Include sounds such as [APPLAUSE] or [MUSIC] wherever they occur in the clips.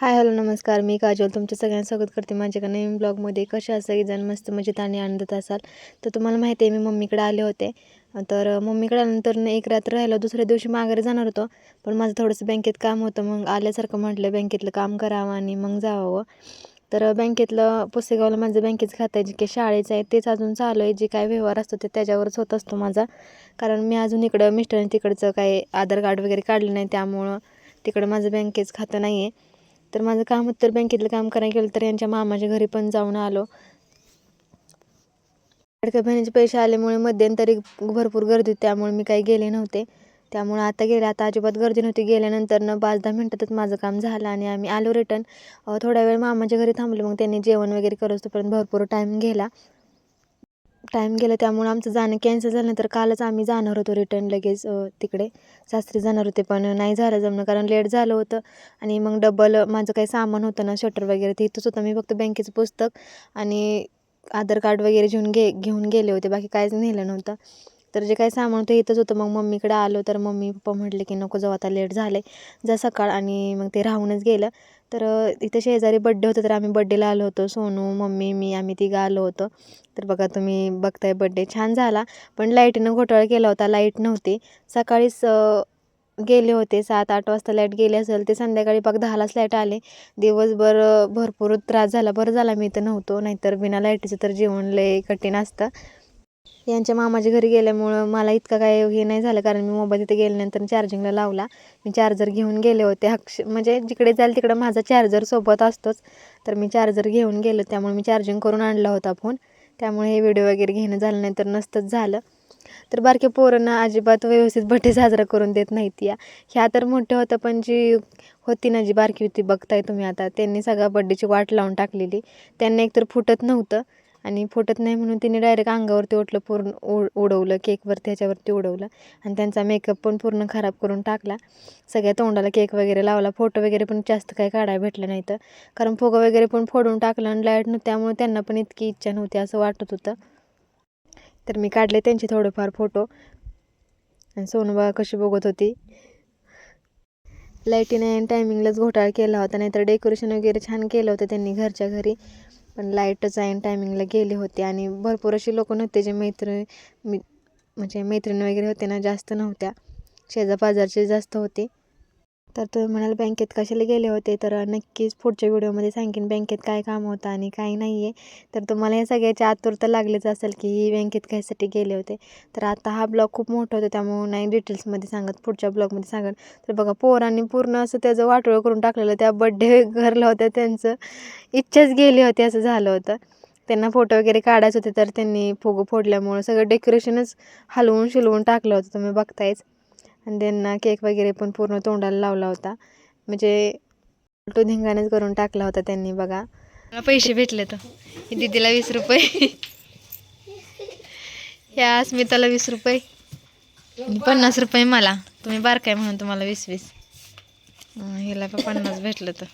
Hi hello नमस्कार. मी काजल. तुमचं सगळ्यांचं स्वागत करते. माझ्या नवीन ब्लॉगमध्ये. कशा असाल जण मस्त मजेत आणि आनंदात असाल? तर तुम्हाला माहिती आहे मी मम्मीकडे आले होते. तर मम्मीकडे आल्यानंतर एक रात्र राहिलं. दुसऱ्या दिवशी माघारी जाणार होतो. पण माझं थोडंसं बँकेत काम होतं. मग आल्यासारखं म्हटलं बँकेतलं काम करावं आणि मग जावं. तर बँकेतलं पुसेगावला माझं बँकेचं खातं आहे. जे काही शाळेचं आहे तेच अजून चालू आहे. जे काय व्यवहार असतो ते त्याच्यावरच होत असतो माझा. कारण मी अजून इकडं मिस्टरने तिकडचं काही आधार कार्ड वगैरे काढलं नाही. त्यामुळं तिकडं माझं बँकेचं खातं नाही आहे तर माझं काम होतं तर बँकेतलं काम करायला गेलं तर यांच्या मामाच्या घरी पण जाऊन आलो. लाडक्या बहिणीचे पैसे आल्यामुळे मध्यंतरी भरपूर गर्दी होती त्यामुळे मी काही गेले नव्हते. त्यामुळे आता गेले आता अजिबात गर्दी नव्हती. गेल्यानंतर न पाच दहा मिनटातच माझं काम झालं आणि आम्ही आलो रिटर्न थोड्या वेळ मामाच्या घरी थांबलो मग त्यांनी जेवण वगैरे करत तोपर्यंत भरपूर टाईम गेला. टाईम गेला त्यामुळं आमचं जाणं कॅन्सल झालं तर कालच आम्ही जाणार होतो रिटर्न लगेच तिकडे. सासरी जाणार होते पण नाही झालं जमणं कारण लेट झालं होतं. आणि मग डबल माझं काही सामान होतं ना शटर वगैरे ते इथंच होतं. मी फक्त बँकेचं पुस्तक आणि आधार कार्ड वगैरे घेऊन गे घेऊन गेले होते. बाकी काहीच नेलं नव्हतं. तर जे काही सामान होतं इथंच होतं. मग मम्मीकडे आलो तर मम्मी पप्पा म्हटले की नको जाऊ आता लेट झालं आहे जा सकाळ आणि मग ते राहूनच गेलं. तर इथं शेजारी बड्डे होतं तर आम्ही बड्डेला आलो होतो. सोनू मम्मी मी आम्ही तिघं आलो होतो. तर बघा तुम्ही बघताय बड्डे छान झाला. पण लाईटीनं घोटाळा केला होता. लाइट नव्हती. सकाळीच गेले होते. सात आठ वाजता लाइट गेली असेल ते संध्याकाळी बघ दहालाच लाइट आले. दिवसभर भरपूर त्रास झाला. बरं झाला मी इथं नव्हतो. नाहीतर बिना लाईटीचं तर जेवण लय कठीण असतं. यांच्या मामाच्या घरी गेल्यामुळं मला इतकं काय हे नाही झालं. कारण मी मोबाईल तिथे गेल्यानंतर चार्जिंगला लावला. मी चार्जर घेऊन गेले होते. अक्ष म्हणजे जिकडे जाईल तिकडं माझा चार्जर सोबत असतोच. तर मी चार्जर घेऊन गेलो. त्यामुळे मी चार्जिंग करून आणला होता फोन त्यामुळे हे व्हिडिओ वगैरे घेणं झालं नाही तर नसतंच झालं. तर बारक्या पोरांना अजिबात व्यवस्थित बड्डे साजरा करून देत नाहीत या. ह्या तर मोठ्या होतं पण जी होती ना जी बारकी होती बघताय तुम्ही आता त्यांनी सगळ्या बड्डेची वाट लावून टाकलेली. त्यांना एकतर फुटत नव्हतं. आणि फुटत नाही म्हणून तिने डायरेक्ट अंगावरती ओटलं पूर्ण उड उडवलं केकवरती ह्याच्यावरती उडवलं. आणि त्यांचा मेकअप पण पूर्ण खराब करून टाकला. सगळ्या तोंडाला केक वगैरे लावला. फोटो वगैरे पण जास्त काही काढायला भेटलं नाही तर. कारण फुगं वगैरे पण फोडून टाकलं आणि लाइट नव्हतं. त्यामुळे त्यांना पण इतकी इच्छा नव्हती असं वाटत होतं. तर मी काढले त्यांचे थोडेफार फोटो आणि सोनबा कशी बघत होती. लाईटीने टायमिंगलाच घोटाळा केला होता. नाहीतर डेकोरेशन वगैरे छान केलं होतं त्यांनी घरच्या घरी. पण लाईटच ऐन टायमिंगला गेले होते. आणि भरपूर असे लोक नव्हते जे मैत्री मी म्हणजे मैत्रिणी वगैरे होते ना जास्त नव्हत्या. शेजापाजारचे जास्त होते. तर तुम्ही म्हणाल बँकेत कशाला गेले होते? तर नक्कीच पुढच्या व्हिडिओमध्ये सांगेन बँकेत काय काम होतं आणि काय नाही आहे तर तुम्हाला या सगळ्याची आतुरता लागलीच असेल की ही बँकेत कशासाठी गेले होते. तर आता हा ब्लॉग खूप मोठा होता त्यामुळे नाही डिटेल्समध्ये सांगत पुढच्या ब्लॉगमध्ये सांगत. तर बघा पोरांनी पूर्ण असं त्याचं वाटोळं करून टाकलेलं त्या बड्डे घरलं होतं त्यांचं इच्छाच गेली होती असं झालं होतं. त्यांना फोटो वगैरे काढायचे होते तर त्यांनी फोगं फोडल्यामुळं सगळं डेकोरेशनच हलवून शिलवून टाकलं होतं तुम्ही बघतायच. आणि त्यांना केक वगैरे पण पूर्ण तोंडाला लावला होता. म्हणजे तो धिंगाणच करून टाकला होता त्यांनी बघा. पैसे भेटले तर दीदीला वीस रुपये. ह्या अस्मिताला वीस रुपये. आणि पन्नास रुपये मला. तुम्ही बारकाय म्हणून तुम्हाला वीस वीस. हिला पण पन्नास भेटलं तर.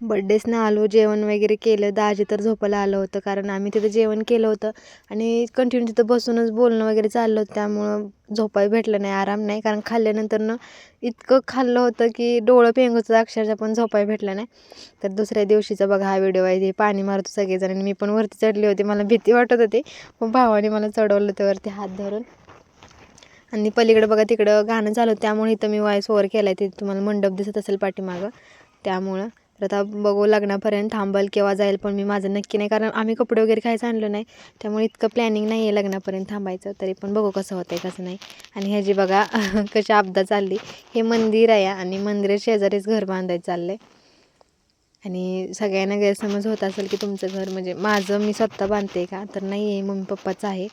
बड्डेसनं आलो जेवण वगैरे केलं दाजी तर झोपायला आलं होतं कारण आम्ही तिथं जेवण केलं होतं. आणि कंटिन्यू तिथं बसूनच बोलणं वगैरे चाललं होतं त्यामुळं झोपाय भेटलं नाही आराम नाही. कारण खाल्ल्यानंतरनं इतकं खाल्लं होतं की डोळं पेंगूचं अक्षरशः पण झोपाय भेटलं नाही. तर दुसऱ्या दिवशीचा बघा हा व्हिडिओ आहे ते पाणी मारतो सगळेजण. आणि मी पण वरती चढली होती मला भीती वाटत होती. पण भावाने मला चढवलं होतं वरती हात धरून. आणि पलीकडं बघा तिकडं गाणं चालू त्यामुळे इथं मी वॉईस ओवर केला आहे ते तुम्हाला मंडप दिसत असेल पाठीमागं. त्यामुळं तर आता बघू लग्नापर्यंत थांबल केव्हा जाईल पण मी माझं नक्की नाही. कारण आम्ही कपडे वगैरे काहीच आणलं नाही. त्यामुळे इतकं प्लॅनिंग नाही आहे लग्नापर्यंत थांबायचं. तरी पण बघू कसं होतं आहे कसं नाही. आणि ह्याची बघा [LAUGHS] कशी आपदा चालली. हे मंदिर आहे आणि मंदिर शेजारीच घर बांधायचं चाललं आहे आणि सगळ्यांना गैरसमज होत असेल की तुमचं घर म्हणजे माझं मी स्वतः बांधते का? तर नाही आहे मम्मी पप्पाचं आहे.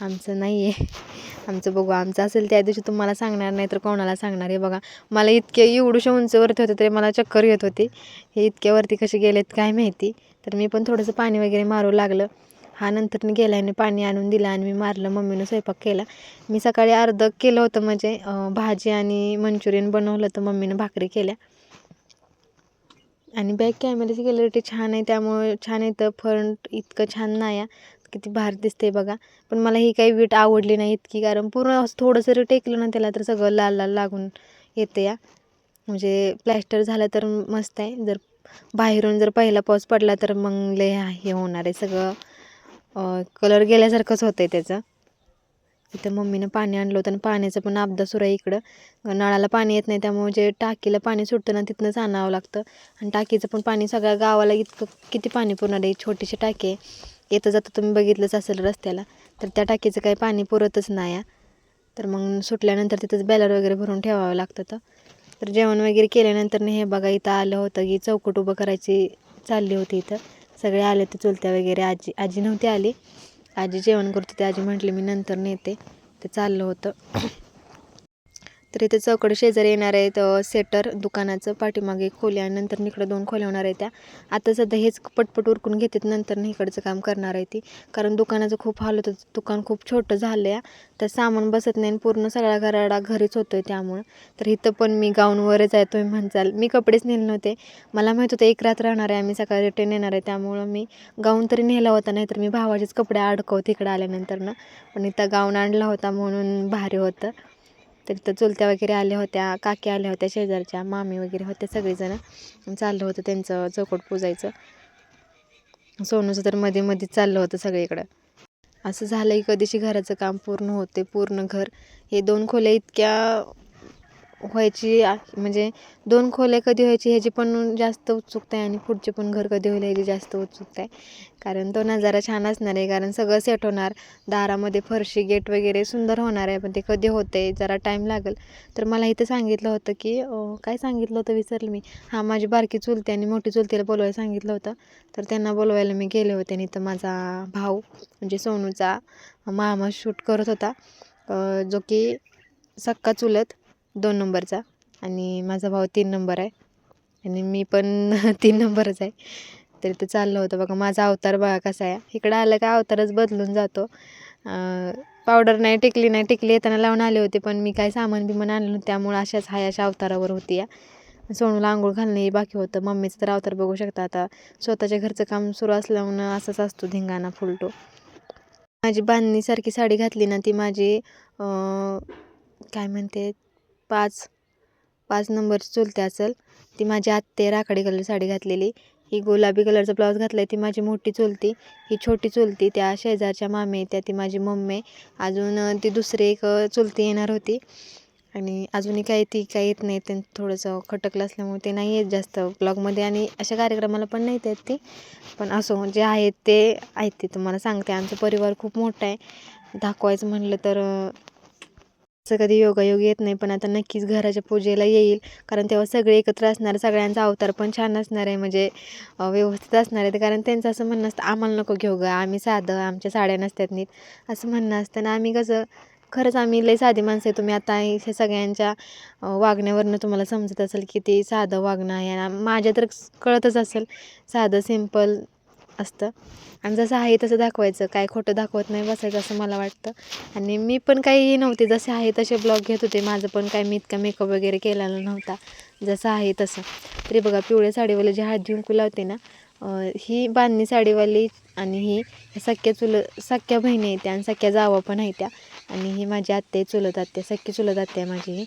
आमचं नाही आहे आमचं बघू आमचं असेल त्या दिवशी तुम्हाला सांगणार नाही तर कोणाला सांगणार. आहे बघा मला इतके एवढूशा उंचवरती होते तरी मला चक्कर येत होती. हे इतक्यावरती कसे गेलेत काय माहिती. तर मी पण थोडंसं पाणी वगैरे मारू लागलं. हा नंतर गेल्याने पाणी आणून दिलं आणि मी मारलं. मम्मीनं स्वयंपाक केला. मी सकाळी अर्ध केलं होतं म्हणजे भाजी आणि मंचुरियन बनवलं तर मम्मीनं भाकरी केल्या. आणि बॅक कॅमेऱ्याची गॅलरिटी छान आहे. त्यामुळे छान येतं फ्रंट इतकं छान नाही आहे किती भारी दिसते बघा. पण मला ही काही वीट आवडली नाही इतकी कारण पूर्ण असं थोडं जरी टेकलं ना त्याला तर सगळं लाल लाल लागून येते या म्हणजे प्लॅस्टर झालं तर मस्त आहे. जर बाहेरून जर पहिला पाऊस पडला तर मग लय हे होणार आहे सगळं. कलर गेल्यासारखंच होतं आहे त्याचं. इथं मम्मीनं पाणी आणलं होतं आणि पाण्याचं पण अपदा सुरू आहे इकडं. नळाला पाणी येत नाही त्यामुळे जे टाकीला पाणी सुटतं ना तिथनंच आणावं लागतं. आणि टाकीचं पण पाणी सगळ्या गावाला इतकं किती पाणी पुरणार आहे. छोटीशी टाकी आहे. येतं जातं तुम्ही बघितलंच असेल रस्त्याला तर त्या टाकीचं काही पाणी पुरतच नाही आहे तर मग सुटल्यानंतर तिथंच बॅलर वगैरे भरून ठेवावं लागतं तर तर जेवण वगैरे केल्यानंतर हे बघा इथं आलं होतं की चौकट उभं करायची चालली होती इथं. सगळे आले होते चुलत्या वगैरे आजी आजी नव्हती आली. आजी जेवण करत होती आजी म्हटली मी नंतर नेते. ते चाललं होतं. तर इथे चौकड शेजारी येणार आहेत सेटर दुकानाचं पाठीमागे खोली आणि नंतर इकडं दोन खोल्या होणार आहेत त्या. आता सध्या हेच पटपट उरकून घेतात नंतर इकडचं काम करणार आहे ती. कारण दुकानाचं खूप हाल होतं दुकान खूप छोटं झालं आहे तर सामान बसत नाही आणि पूर्ण सगळा घराडा घरीच होतो आहे त्यामुळं. तर इथं पण मी गाऊनवरच आहे तुम्ही म्हणचाल मी कपडेच नेले नव्हते. मला माहीत होतं एक रात राहणार आहे आम्ही सकाळी रिटर्न येणार आहे. त्यामुळं मी गाऊन तरी नेला होता नाही तर मी भावाचेच कपडे अडकवते इकडं आल्यानंतरनं पण इथं गाऊन आणला होता म्हणून भारी होतं. तर इथं चुलत्या वगैरे आल्या होत्या काकी आल्या होत्या शेजारच्या मामी वगैरे होत्या सगळेजणं. चाललं होतं त्यांचं चौकट पुजायचं. सोनूचं तर मध्ये मध्येच चाललं होतं सगळीकडं. असं झालं की कधीशी घराचं काम पूर्ण होते पूर्ण घर. हे दोन खोल्या इतक्या व्हायची म्हणजे दोन खोल्या कधी व्हायची ह्याची पण जास्त उत्सुकता आहे आणि पुढचे पण घर कधी होईल ह्याची जास्त उत्सुकता आहे. कारण तो नजारा छान असणार आहे कारण सगळं सेट होणार. दारामध्ये फरशी गेट वगैरे सुंदर होणार आहे पण ते कधी होते जरा टाईम लागेल. तर मला इथं सांगितलं होतं की काय सांगितलं होतं विसरलं मी. हां माझी बारकी चुलती आणि मोठी चुलतीला बोलवायला सांगितलं होतं. तर त्यांना बोलवायला मी गेले होते आणि इथं माझा भाऊ म्हणजे सोनूचा मामा शूट करत होता. जो की सक्का चुलत दोन नंबरचा आणि माझा भाऊ तीन नंबर आहे. आणि मी पण [LAUGHS] तीन नंबरच आहे. तर ते चाललं होतं बघा माझा अवतार बघा कसा आहे. इकडं आलं का अवतारच बदलून जातो. पावडर नाही टिकली नाही टिकली येताना लावून आले होते पण मी काय सामान बिमान आणलं नव्हतं. त्यामुळे अशाच हाय अशा अवतारावर होती या. सोनूला आंघोळ घालणं हे बाकी होतं. मम्मीचं तर अवतार बघू शकता आता. स्वतःच्या घरचं काम सुरू असल्यामुळं असंच असतो धिंगाणा फुलटो. माझी बांधणीसारखी साडी घातली ना ती माझी काय म्हणते? पाच पाच नंबरची चुलते असेल. ती माझी आत्ते राखाडी कलर साडी घातलेली. ही गुलाबी कलरचा ब्लाऊज घातला आहे ती माझी मोठी चुलती. ही छोटी चुलती त्या शेजारच्या मामे त्या ती माझी मम्मी अजून ती दुसरी एक चुलती येणार होती. आणि अजूनही काही ती काही येत नाही ते थोडंसं खटकलं असल्यामुळे ते नाही येत जास्त ब्लॉगमध्ये आणि अशा कार्यक्रमाला पण नाही येत ती. पण असो जे आहेत ते आहेत ते तुम्हाला सांगते. आमचा परिवार खूप मोठा आहे. दाखवायचं म्हणलं तर कधी योगायोग येत नाही पण आता नक्कीच घराच्या पूजेला येईल. कारण तेव्हा सगळे एकत्र असणार सगळ्यांचा अवतार पण छान असणार आहे म्हणजे व्यवस्थित असणार आहे. कारण त्यांचं असं म्हणणं असतं आम्हाला नको घेऊ ग आम्ही साधं आमच्या साड्या नसतात नीट. असं म्हणणं असतं. ना आम्ही कसं खरंच आम्ही लई साधी माणसं आहे. तुम्ही आता हे सगळ्यांच्या वागण्यावरनं तुम्हाला समजत असेल की ते साधं वागणं आहे. आणि माझ्या तर कळतच असेल साधं सिंपल असतं. आणि जसं आहे तसं दाखवायचं. काय खोटं दाखवत नाही बसायचं असं मला वाटतं. आणि मी पण काही नव्हते. जसे आहे तसे ब्लॉग घेत होते. माझं पण काय मी इतका मेकअप वगैरे केलेला नव्हता. जसं आहे तसं. तरी बघा पिवळ्या साडीवाले जे हात हुंकू लावते ना ही बांधणी साडीवाली आणि ही सख्या चुल सख्या बहिणी आहेत त्या आणि सख्या जावा पण आहेत त्या. आणि ही माझी आत्या चुलत आत्या. सख्खी चुलत आत्या माझी ही.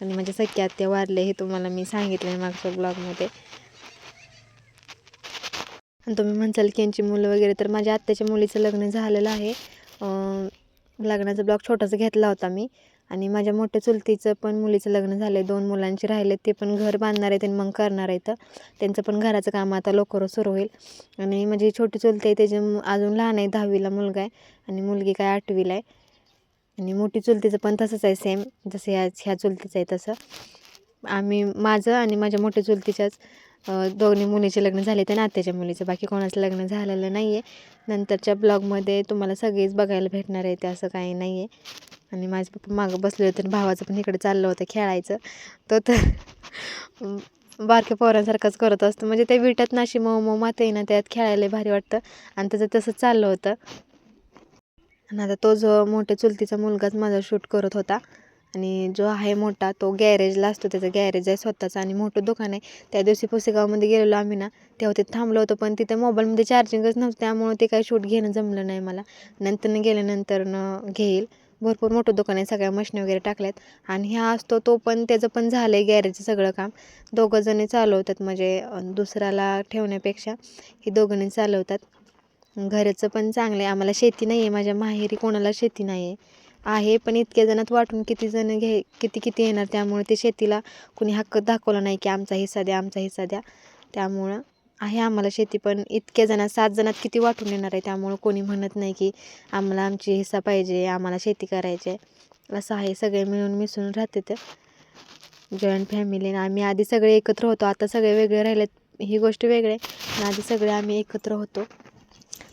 आणि माझ्या सख्या आत्या वारले हे तुम्हाला मी सांगितलं आहे मागच्या ब्लॉगमध्ये. आणि तुम्ही म्हणसाल की यांची मुलं वगैरे तर माझ्या आत्याच्या मुलीचं लग्न झालेलं आहे. लग्नाचा ब्लॉग छोटासा घेतला होता मी. आणि माझ्या मोठ्या चुलतीचं पण मुलीचं लग्न झालं आहे दोन मुलांचे राहिले ते पण घर बांधणार आहेत आणि मग करणार आहेत. त्यांचं पण घराचं काम आता लवकर सुरू होईल. आणि माझी छोटी चुलती आहे त्याचे अजून लहान आहे दहावीला मुलगा आहे. आणि मुलगी काय आठवीला आहे. आणि मोठी चुलतीचं पण तसंच आहे सेम जसं ह्या ह्या चुलतीचं आहे तसं. आम्ही माझं आणि माझ्या मोठ्या चुलतीच्याच दोन्ही मुलीचे लग्न झाले ते नात्याच्या मुलीचं. बाकी कोणाचं लग्न झालेलं नाही आहे नंतरच्या ब्लॉगमध्ये तुम्हाला सगळेच बघायला भेटणार आहे ते असं काही नाही आहे आणि माझे पप्पा मागं बसले होते आणि भावाचं पण इकडे चाललं होतं खेळायचं. तो तर [LAUGHS] बारक्या पोरांसारखंच करत असतं. म्हणजे ते विटत नाशी मऊ मऊ माते ना त्यात खेळायला भारी वाटतं. आणि त्याचं तसंच चाललं होतं. आणि आता तो जो मोठ्या चुलतीचा मुलगाच माझा शूट करत होता आणि जो आहे मोठा तो गॅरेजला असतो. त्याचं गॅरेज आहे स्वतःचं आणि मोठं दुकान आहे. त्या दिवशी पुसेगावमध्ये गेलेलो आम्ही ना तेव्हा ते थांबलो होतो पण तिथे मोबाईलमध्ये चार्जिंगच नव्हतं. त्यामुळे ते काही शूट घेणं जमलं नाही मला. नंतरनं गेल्यानंतरनं घेईल. भरपूर मोठं दुकान आहे सगळ्या मशीन वगैरे टाकल्यात. आणि ह्या असतो तो पण त्याचं पण झालं आहे गॅरेजचं सगळं काम. दोघंजणी चालवतात म्हणजे दुसऱ्याला ठेवण्यापेक्षा हे दोघांनी चालवतात. घरचं पण चांगलं आहे आम्हाला शेती नाही आहे माझ्या माहेरी कोणाला शेती नाही आहे आहे पण इतक्या जणात वाटून किती जण घे किती किती येणार त्यामुळे ते शेतीला कुणी हक्क दाखवला नाही की आमचा हिस्सा द्या आमचा हिस्सा द्या. त्यामुळं आहे आम्हाला शेती पण इतक्या जणात सात जणात किती वाटून येणार आहे त्यामुळं कोणी म्हणत नाही की आम्हाला आमची हिस्सा पाहिजे आम्हाला शेती करायची आहे. असं आहे सगळे मिळून मिसळून राहते तर जॉईंट फॅमिली आम्ही आधी सगळे एकत्र होतो आता सगळे वेगळे राहिलेत ही गोष्ट वेगळे आहे. आधी सगळे आम्ही एकत्र होतो.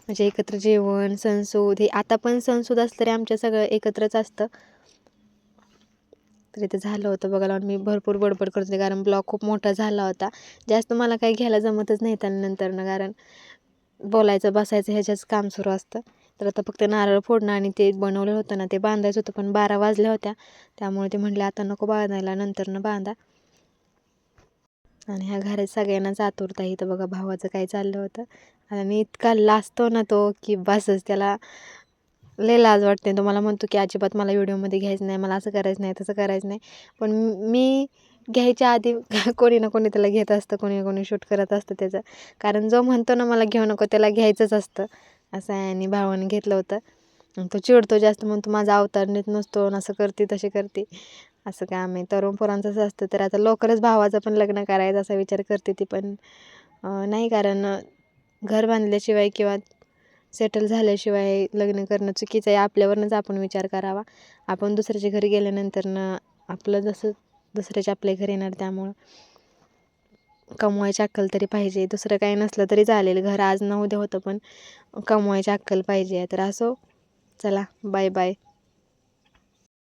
म्हणजे एकत्र जेवण सणसूद हे आता पण सणसूद असलं तरी आमच्या सगळं एकत्रच असतं. तर इथे झालं होतं बघायला मी भरपूर बडबड करते कारण ब्लॉग खूप मोठा झाला होता. जास्त मला काही घ्यायला जमतच नाही त्यानंतरनं कारण बोलायचं बसायचं ह्याच्याच काम सुरू असतं. तर आता फक्त नारळ फोडणं आणि ते बनवलं होतं ना ते बांधायचं होतं पण बारा वाजल्या होत्या. त्यामुळे ते म्हटले आता नको बांधायला नंतरनं बांधा. आणि ह्या घरात सगळ्यांनाच आतुरता इथं बघा भावाचं काय चाललं होतं. आणि इतका लाजतो ना तो की बसच त्याला लय लाज वाटते. तो मला म्हणतो की अजिबात मला व्हिडिओमध्ये घ्यायचं नाही मला असं करायचं नाही तसं करायचं नाही. पण मी घ्यायच्या आधी [LAUGHS] कोणी ना कोणी त्याला घेत असतं कोणी ना कोणी शूट करत असतं त्याचं. कारण जो म्हणतो ना मला घेऊ नको त्याला घ्यायचंच असतं. असं आहे आणि भावाने घेतलं होतं. आणि तो चिडतो जास्त म्हणतो माझा अवतार नीट नसतो आणि असं करते तसे करते. असं काय आम्ही तरुण पोरांचं असं असतं तर आता लवकरच भावाचं पण लग्न करायचं असा विचार करते ती पण. नाही कारण घर बांधल्याशिवाय किंवा सेटल झाल्याशिवाय लग्न करणं चुकीचं आहे. आपल्यावरनंच आपण विचार करावा. आपण दुसऱ्याच्या घरी गेल्यानंतरनं आपलं जसं दुसऱ्याच्या आपल्या घरी येणार त्यामुळं कमवायची अक्कल तरी पाहिजे. दुसरं काही नसलं तरी चालेल. घर आज न उद्या होतं पण कमवायची अक्कल पाहिजे. तर असो. चला बाय बाय